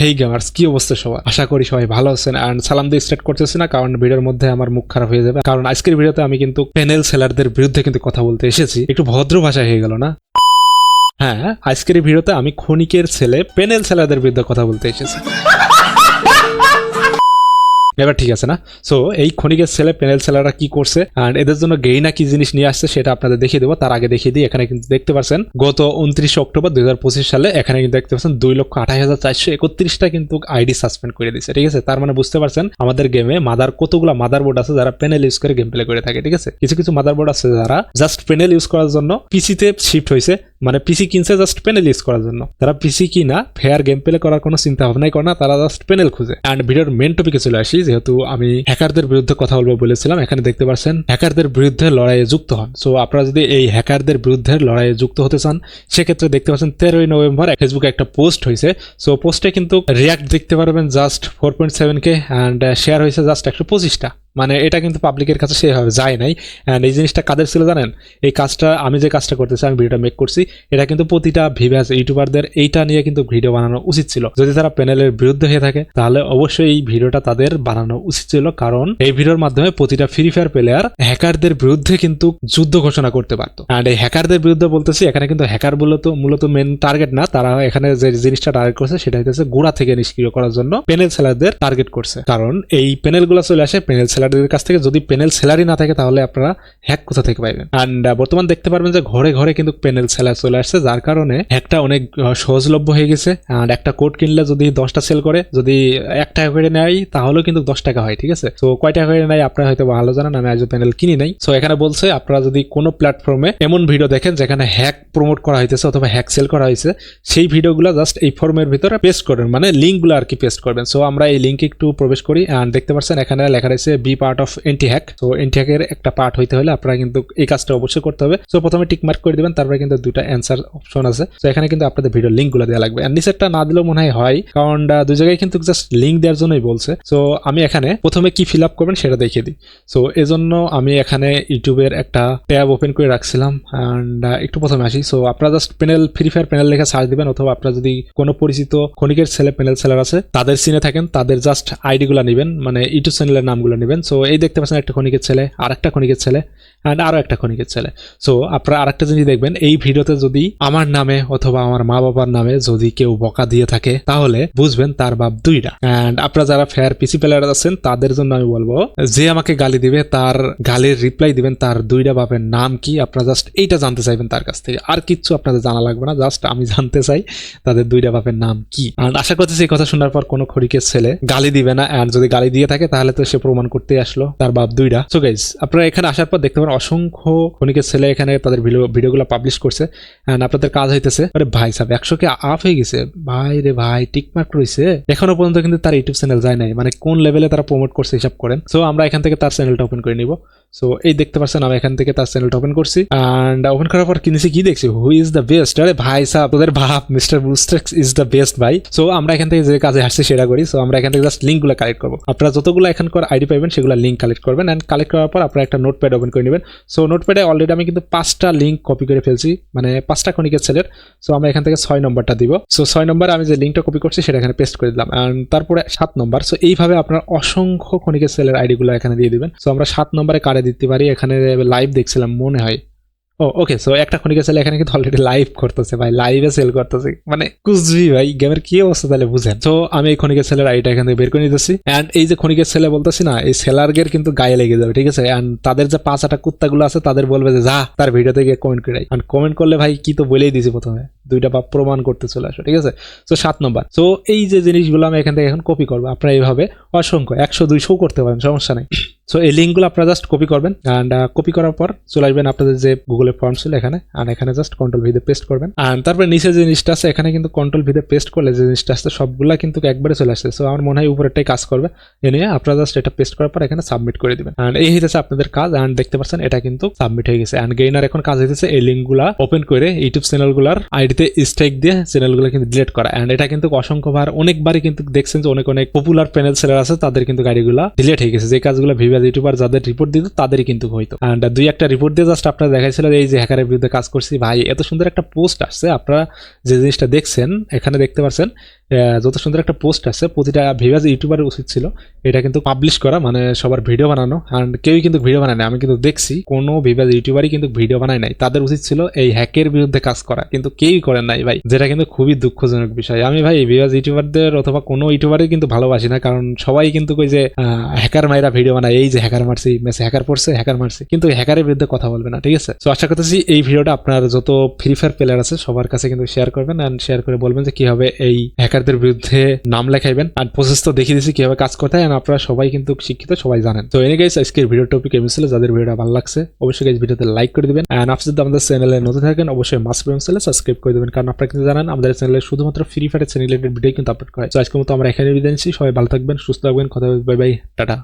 হেই gamers কি অবস্থা সবাই আশা করি সবাই ভালো আছেন অ্যান্ড সালাম দিয়ে স্টার্ট করতেছি না, কারণ ভিডিওর মধ্যে আমার মুখ খারাপ হয়ে যাবে। কারণ আজকের ভিডিওতে আমি কিন্তু প্যানেল সেলারদের বিরুদ্ধে কিন্তু কথা বলতে এসেছি। একটু ভদ্র ভাষা হয়ে গেল না? হ্যাঁ আজকের ভিডিওতে আমি খনিকের ছেলে প্যানেল সেলারদের বিরুদ্ধে কথা বলতে এসেছি। এবার ঠিক আছে না? সো এই ক্ষণিকের ছেলে প্যানেল সেলাররা কি করছে? আর এদের জন্য গেইনা কি জিনিস নিয়ে আসছে সেটা আপনাদের দেখিয়ে দেবো। তার আগে দেখিয়ে দিই, এখানে কিন্তু দেখতে পাচ্ছেন গত উনত্রিশে অক্টোবর দুই হাজার পঁচিশ সালে এখানে কিন্তু দেখতে পাচ্ছেন দুই লক্ষ আঠাশ হাজার চারশো একত্রিশটা কিন্তু আইডি সাসপেন্ড করে দিচ্ছে ঠিক আছে? তার মানে বুঝতে পারছেন, আমাদের গেমে মাদার কতগুলো মাদার বোর্ড আছে যারা প্যানেল ইউজ করে গেম প্লে করে থাকে, ঠিক আছে? কিছু কিছু মাদার বোর্ড আছে যারা জাস্ট প্যানেল ইউজ করার জন্য পিসিতে শিফট হয়েছে। মানে পিসি কিনছে জাস্ট প্যানেল ইউজ করার জন্য। তারা পিসি কিনা ফেয়ার গেম প্লে করার কোনো চিন্তা ভাবনাই করে না, তারা জাস্ট প্যানেল খুঁজে। অ্যান্ড ভিডিওর মেন টপিকে চলে আসি, যেহেতু আমি হ্যাকারদের বিরুদ্ধে কথা বলব বলেছিলাম, এখানে দেখতে পাচ্ছেন হ্যাকারদের বিরুদ্ধে লড়াইয়ে যুক্ত হন। সো আপনারা যদি এই হ্যাকারদের বিরুদ্ধে লড়াইয়ে যুক্ত হতে চান, সেক্ষেত্রে দেখতে পাচ্ছেন তেরোই নভেম্বর ফেসবুকে একটা পোস্ট হয়েছে। সো পোস্টে কিন্তু রিয়াক্ট দেখতে পারবেন just four point seven K and share হয়েছে জাস্ট একশো পঁচিশটা। মানে এটা কিন্তু পাবলিকের কাছে সেভাবে যায় নাই। অ্যান্ড এই জিনিসটা কাদের ছিল জানেন? এই কাজটা, আমি যে কাজটা করতেছি, আমি ভিডিওটা মেক করছি, এটা কিন্তু প্রতিটা ভিভাস ইউটিউবারদের এইটা নিয়ে কিন্তু ভিডিও বানানো উচিত ছিল। যদি তারা প্যানেলের বিরুদ্ধে হয়ে থাকে, তাহলে অবশ্যই এই ভিডিওটা তাদের বানানো উচিত ছিল, কারণ এই ভিডিওর মাধ্যমে প্রতিটা ফ্রি ফায়ার প্লেয়ার হ্যাকারদের বিরুদ্ধে কিন্তু যুদ্ধ ঘোষণা করতে পারতো। অ্যান্ড এই হ্যাকারদের বিরুদ্ধে বলতেছি, এখানে কিন্তু হ্যাকার মূলত মূলত মেন টার্গেট না, তারা এখানে যে জিনিসটা টার্গেট করছে, সেটা হচ্ছে গোড়া থেকে নিষ্ক্রিয় করার জন্য প্যানেল সেলারদের টার্গেট করছে। কারণ এই প্যানেলগুলো চলে আসে প্যানেল সেলারদের কাছ থেকে যদি প্যানেল সেলারই না থাকে, তাহলে আপনারা হ্যাক কোথা থেকে পাইবেন? অ্যান্ড বর্তমান দেখতে পারবেন যে ঘরে ঘরে কিন্তু প্যানেল সেলার চলে আসছে, যার কারণে হ্যাকটা অনেক সহজলভ্য হয়ে গেছে। অ্যান্ড একটা কোড কিনলে যদি দশটা সেল করে, যদি এক টাকা করে নেয়, তাহলেও কিন্তু দশ টাকা হয়, ঠিক আছে? তো কয় টাকা করে নেয়, আপনারা হয়তো ভালো জানেন, আমি আজও প্যানেল কিনি নাই। সো এখানে বলছে, আপনারা যদি কোনো প্ল্যাটফর্মে এমন ভিডিও দেখেন, যেখানে হ্যাক প্রমোট করা হইতেছে অথবা হ্যাক সেল করা হয়েছে সেই ভিডিওগুলো জাস্ট এই ফর্মের ভিতরে পেস্ট করবেন মানে লিঙ্কগুলো আর কি পেস্ট করবেন। সো আমরা এই লিঙ্কে একটু প্রবেশ করি অ্যান্ড দেখতে পাচ্ছেন, এখানে লেখা রয়েছে be part of anti hack তো এন্টি হ্যাকের একটা পার্ট হইতে হলে আপনারা কিন্তু এই কাজটা অবশ্যই করতে হবে। সো প্রথমে টিক মার্ক করে দিবেন, তারপরে কিন্তু দুটা অ্যান্সার অপশন আছে। তো এখানে কিন্তু আপনাদের ভিডিও লিঙ্কগুলো দেওয়া লাগবে। আর নিচেরটা না দিলেও মনে হয় কারণ দুই জায়গায় কিন্তু জাস্ট লিঙ্ক দেওয়ার জন্যই বলছে। সো আমি এখানে প্রথমে কি ফিল আপ করবেন সেটা দেখিয়ে দিই। সো এজন্য আমি এখানে ইউটিউবের একটা ট্যাব ওপেন করে রাখছিলাম। অ্যান্ড একটু প্রথমে আসি। সো আপনারা just panel free fire panel লেখা সার্চ দিবেন, অথবা আপনারা যদি কোনো পরিচিত ক্ষণিকের ছেলে প্যানেল সেলার আছে, তাদের সিনে থাকেন, তাদের জাস্ট আইডিগুলো নেবেন মানে ইউটিউব চ্যানেলের নামগুলো নেবেন। সো এই দেখতে পাচ্ছেন একটা ক্ষণিকের ছেলে আর একটা ক্ষণিকের ছেলে অ্যান্ড আরও একটা ক্ষণিকের ছেলে। সো আপনারা আরেকটা জিনিস দেখবেন, এই ভিডিওতে যদি আমার নামে অথবা আমার মা বাবার নামে যদি কেউ বকা দিয়ে থাকে, তাহলে বুঝবেন তার বাপ দুইটা। অ্যান্ড আপনারা যারা ফেয়ার পিসি প্লেয়ার আছেন, তাদের জন্য আমি বলব, যে আমাকে গালি দিবে, তার গালির রিপ্লাই দিবেন, তার দুইটা বাপের নাম কি, আপনারা জাস্ট এইটা জানতে চাইবেন তার কাছ থেকে। আর কিচ্ছু আপনাদের জানা লাগবে না জাস্ট আমি জানতে চাই তাদের দুইটা বাপের নাম কি। আর আশা করতেছি এই কথা শোনার পর কোনো খড়িকের ছেলে গালি দিবে না আর যদি গালি দিয়ে থাকে, তাহলে তো সে প্রমাণ করতে আসলো, তার বাপ দুইটা। সো গাইজ আপনারা এখানে আসার পর দেখতে পারেন অসংখ্য খনিকের ছেলে এখানে তাদের ভিডিও, ভিডিওগুলো পাবলিশ করছে অ্যান্ড আপনাদের কাজ হইতেছে। আরে ভাই সাহেব, একশো কে আপ হয়ে গেছে? ভাই রে ভাই টিকমার্ক রয়েছে এখনও পর্যন্ত কিন্তু তার ইউটিউব চ্যানেল যায় নাই। মানে কোন লেভেলে তারা প্রমোট করছে হিসাব করেন। সো আমরা এখান থেকে তার চ্যানেলটা ওপেন করে নিব। সো এই দেখতে পাচ্ছেন, আমি এখান থেকে তার চ্যানেলটা ওপেন করছি অ্যান্ড ওপেন করার পর কিনেছি কি দেখছি? হু ইজ দ্য বেস্ট আরে ভাই সাহেব, তোদের ভাব mister Boostex is the best ভাই। সো আমরা এখান থেকে যে কাজে আসছি সেটা করি। সো আমরা এখান থেকে জাস্ট লিঙ্কগুলো কালেক্ট করব। আপনারা যতগুলো এখানকার আইডি পাবেন সেগুলো লিঙ্ক কালেক্ট করবেন অ্যান্ড কালেক্ট করার পর আপনারা একটা নোটপ্যাড ওপেন করে নেবেন। সো নোটপ্যাডে অলরেডি আমি কিন্তু পাঁচটা লিঙ্ক কপি করে ফেলছি মানে পাঁচটা খনিকের সেলের সো আমি এখান থেকে ছয় নম্বরটা দিব। সো ছয় নম্বর আমি যে লিঙ্কটা কপি করছি সেটা এখানে পেস্ট করে দিলাম। অ্যান্ড তারপরে সাত নম্বর। সো এইভাবে আপনার অসংখ্য খনিকের সেলের আইডিগুলো এখানে দিয়ে দিবেন। সো আমরা সাত নম্বরে কারে দিতে পারি। এখানে লাইভ দেখছিলাম, মনে হয়। ও ওকে সো একটা খনিকা ছেলে এখানে কিন্তু অলরেডি লাইভ করতেছে ভাই লাইভে সেল করতেছে। মানে কুজবি ভাই গেমের কি অবস্থা তাহলে বুঝেন। তো আমি এই খনিকা ছেলের আইডিটা এখান থেকে বের করে নিতেছি। অ্যান্ড এই যে খনিকের ছেলে বলতেছি না, এই সেলারগের কিন্তু গায়ে লেগে যাবে, ঠিক আছে? অ্যান্ড তাদের যে পাঁচ আটা কুত্তাগুলো আছে, তাদের বলবে যে, যা, তার ভিডিওতে গিয়ে কমেন্ট করে অ্যান্ড কমেন্ট করলে ভাই, কি তো বলেই দিছি প্রথমে। দুইটা বা প্রমাণ করতে চলে আসো, ঠিক আছে? তো সাত নম্বর তো এই যে জিনিসগুলো আমি এখান থেকে এখন কপি করব, আপনারা এইভাবে অসংখ্য, একশো, দুইশো করতে পারেন, সমস্যা নেই। সো এই লিঙ্কগুলো আপনারা জাস্ট কপি করবেন অ্যান্ড কপি করার পর চলে আসবেন আপনাদের যে গুগলের ফর্ম ছিল এখানে আর এখানে জাস্ট কন্ট্রোল ভিতে পেস্ট করবেন। আর তারপরে নিচে যে জিনিসটা আছে, এখানে কিন্তু কন্ট্রোল ভিতে পেস্ট করলে যে জিনিসটা আসছে সবগুলা কিন্তু একবারে চলে আসছে সো আমার মনে হয় উপরেরটাই কাজ করবে। এ নিয়ে আপনারা জাস্ট এটা পেস্ট করার পর এখানে সাবমিট করে দিবেন। অ্যান্ড এই হইতেছে আপনাদের কাজ অ্যান্ড দেখতে পাচ্ছেন এটা কিন্তু সাবমিট হয়ে গেছে। অ্যান্ড গেইনার এখন কাজ হইতেছে এই লিঙ্কগুলা ওপেন করে ইউটিউব চ্যানেলগুলার আইডিতে স্ট্রাইক দিয়ে চ্যানেলগুলো কিন্তু ডিলেট করা। অ্যান্ড এটা কিন্তু অসংখ্যবার, অনেকবারই কিন্তু দেখছেন যে অনেক অনেক পপুলার প্যানেল সেলার আছে, তাদের কিন্তু গাড়িগুলো ডিলেট হয়ে গেছে। যে কাজগুলো ভিভাস ইউটিউবার যাদের রিপোর্ট দিত, তাদেরই কিন্তু হইতো। অ্যান্ড দুই একটা রিপোর্ট দিয়ে জাস্ট আপনারা দেখাইছিল এই যে হ্যাকারের বিরুদ্ধে কাজ করছি, ভাই, এত সুন্দর একটা পোস্ট আসছে, আপনারা যে জিনিসটা দেখছেন, এখানে দেখতে পাচ্ছেন যত সুন্দর একটা পোস্ট আছে, প্রতিটা ভিভাজ ইউটিউবারের উচিত ছিল এটা কিন্তু পাবলিশ করা মানে সবার ভিডিও বানানো। আর কেউই কিন্তু ভিডিও বানায় না আমি কিন্তু দেখছি, কোনো ভিভাজ ইউটিউবারই কিন্তু ভিডিও বানায় নাই। তাদের উচিত ছিল এই হ্যাকের বিরুদ্ধে কাজ করা, কিন্তু কেউই করেন নাই ভাই, যেটা কিন্তু খুবই দুঃখজনক বিষয়। আমি ভাই ভিভাজ ইউটিউবারদের অথবা কোনো ইউটিউবারই কিন্তু ভালোবাসি না, কারণ সবাই কিন্তু কই যে হ্যাকার মাইরা ভিডিও বানায়, এই যে হ্যাকার মারছি মেসে হ্যাকার পড়ছে হ্যাকার মারছি। কিন্তু হ্যাকারের বিরুদ্ধে কথা বলবে না, ঠিক আছে? তো আশা করতেছি এই ভিডিওটা আপনার যত ফ্রি ফায়ার প্লেয়ার আছে, সবার কাছে কিন্তু শেয়ার করবেন অ্যান্ড শেয়ার করে বলবেন যে কীভাবে এই হ্যাকারদের বিরুদ্ধে নাম লেখাইবেন আর প্রসেস তো দেখিয়ে দিচ্ছি কীভাবে কাজ করতে হয় আপনারা সবাই কিন্তু শিক্ষিত, সবাই জানেন। তো এনে গেছে আজকের ভিডিও টপিক এম ছিল যাদের ভিডিওটা ভালো লাগছে, অবশ্যই গেছে ভিডিওতে লাইক করে দেবেন। অ্যান্ড আপনি যদি আমাদের চ্যানেলে নতুন থাকেন, অবশ্যই মাস প্রেম চ্যানেলে সাবস্ক্রাইব করে দেবেন, কারণ আপনারা কিন্তু জানেন, আমাদের চ্যানেলে শুধুমাত্র free fire channel related video কিন্তু আপলোড করে তো আজকের মতো আমরা এখানে বিদায় নিচ্ছি, সবাই ভালো থাকবেন, সুস্থ থাকবেন, কথা বাই বাই টাটা।